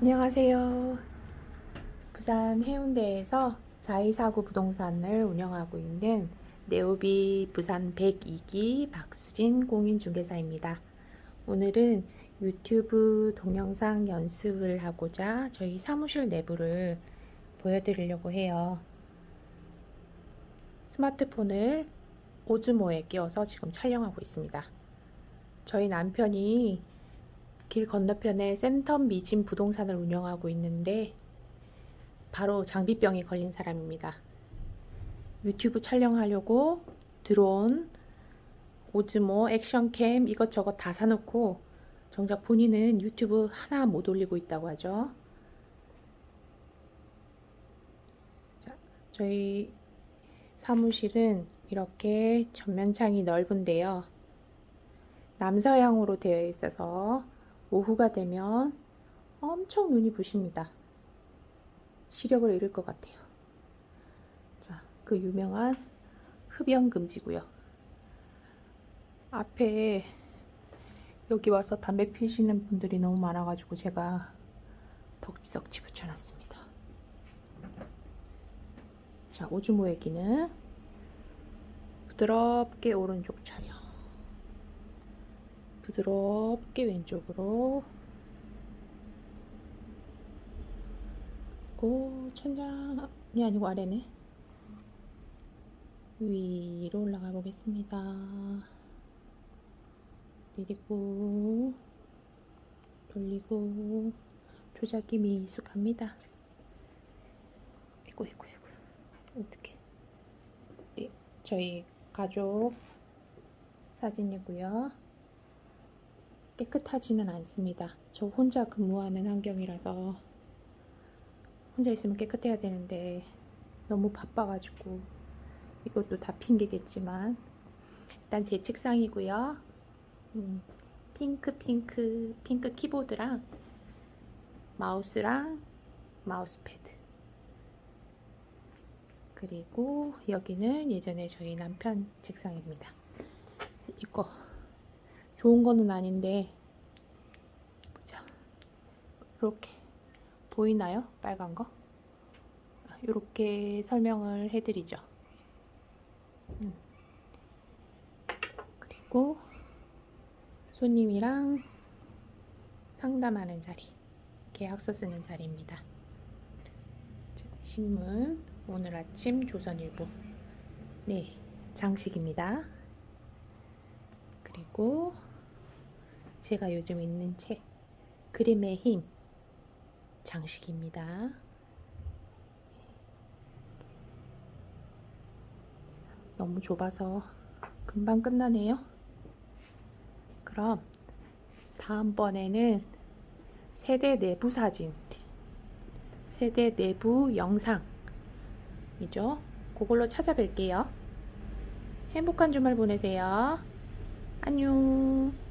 안녕하세요. 부산 해운대에서 자이사구 부동산을 운영하고 있는 네오비 부산 102기 박수진 공인중개사입니다. 오늘은 유튜브 동영상 연습을 하고자 저희 사무실 내부를 보여드리려고 해요. 스마트폰을 오즈모에 끼워서 지금 촬영하고 있습니다. 저희 남편이 길 건너편에 센텀 미진 부동산을 운영하고 있는데 바로 장비병에 걸린 사람입니다. 유튜브 촬영하려고 드론, 오즈모, 액션캠 이것저것 다 사놓고 정작 본인은 유튜브 하나 못 올리고 있다고 하죠. 자, 저희 사무실은 이렇게 전면창이 넓은데요. 남서향으로 되어 있어서 오후가 되면 엄청 눈이 부십니다. 시력을 잃을 것 같아요. 자, 그 유명한 흡연 금지고요. 앞에 여기 와서 담배 피시는 분들이 너무 많아가지고 제가 덕지덕지 붙여놨습니다. 자, 오즈모에기는 부드럽게 오른쪽 차려. 부드럽게 왼쪽으로. 고 천장이 아니고 아래네. 위로 올라가 보겠습니다. 내리고 돌리고 조작이 미숙합니다. 이고 이고 이고 어떻게? 네, 저희 가족 사진이고요 깨끗하지는 않습니다. 저 혼자 근무하는 환경이라서 혼자 있으면 깨끗해야 되는데 너무 바빠가지고 이것도 다 핑계겠지만 일단 제 책상이고요. 음, 핑크 핑크 핑크 키보드랑 마우스랑 마우스 패드 그리고 여기는 예전에 저희 남편 책상입니다. 이거 좋은 거는 아닌데 보자 이렇게 보이나요? 빨간 거? 이렇게 설명을 해드리죠. 음. 그리고 손님이랑 상담하는 자리, 계약서 쓰는 자리입니다. 자, 신문 오늘 아침 조선일보 네 장식입니다. 그리고 제가 요즘 읽는 책 그림의 힘 장식입니다. 너무 좁아서 금방 끝나네요. 그럼 다음번에는 세대 내부 사진, 세대 내부 영상이죠. 그걸로 찾아뵐게요. 행복한 주말 보내세요. 안녕.